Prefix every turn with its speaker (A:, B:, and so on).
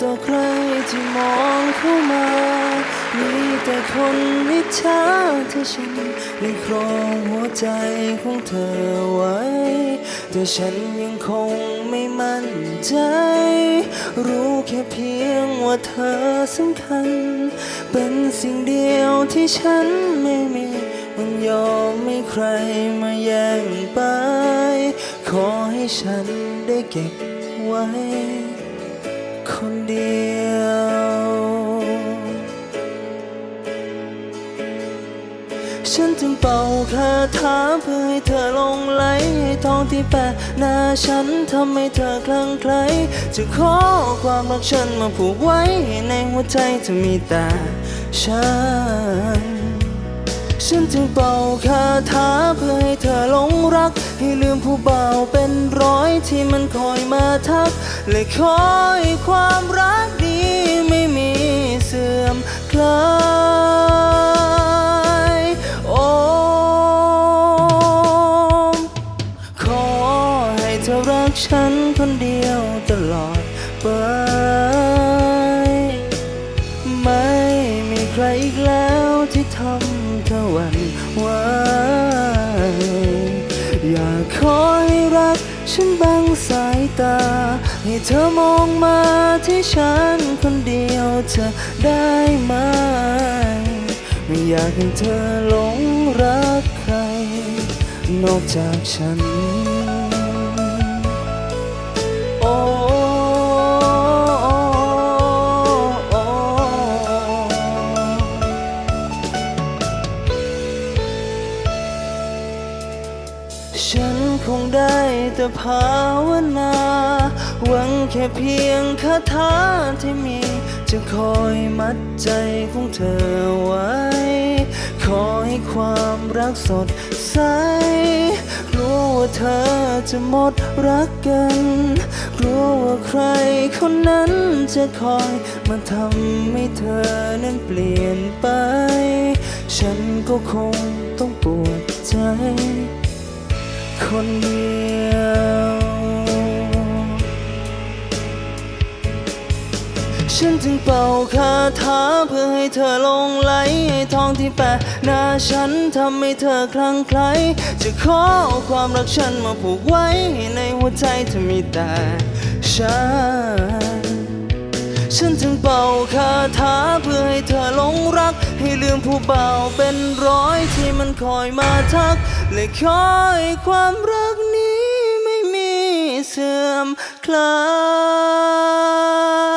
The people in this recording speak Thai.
A: ต่อใครที่มองเข้ามา มีแต่คนอิจฉาเธอฉันในครองหัวใจของเธอไว้ แต่ฉันยังคงไม่มั่นใจ รู้แค่เพียงว่าเธอสำคัญ เป็นสิ่งเดียวที่ฉันไม่มีมันยอมไม่ใครมาแย่งไป ขอให้ฉันได้เก็บไว้ คนเดียว ฉันจึงเป่าคาถาเพื่อให้เธอลงไหลให้ทองที่แปะหน้าฉันทำให้เธอคลั่งไคล้จะขอความรักฉันมาผูกไว้ให้ในหัวใจจะมีแต่ฉัน ฉันจึงเป่าคาถาเพื่อให้เธอหลงรัก ให้ลืมผู้เบาเป็นร้อยที่มันคอยมาทัก และคอยความรักนี้ไม่มีเสื่อมคลายโอ้ขอให้เธอรักฉันคนเดียวตลอดไป ไม่มีใครอีกแล้วที่ทำเธอหวันไหวอยากขอให้รักฉันบังสายตา ให้เธอมองมาที่ฉันคนเดียวเธอได้ไหม ไม่อยากให้เธอหลงรักใคร นอกจากฉัน คงได้แต่ภาวนา หวังแค่เพียงคาถาที่มี จะคอยมัดใจของเธอไว้ ขอให้ความรักสดใสรู้ว่าเธอจะหมดรักกัน กลัวว่าใครคนนั้นจะคอยมาทำให้เธอนั้นเปลี่ยนไป ฉันก็คงต้องปวดใจ คนเดียว ฉันจึงเป่าคาถาเพื่อให้เธอลงไหลให้ทองที่แปะหน้าฉันทำให้เธอคลั่งไคล้จะขอความรักฉันมาผูกไว้ให้ในหัวใจเธอมีแต่ฉัน ฉันจึงเป่าคาถา มผู้เบาเป็นร้อยที่มันคอยมาทัก และคอยความรักนี้ไม่มีเสื่อมคลาย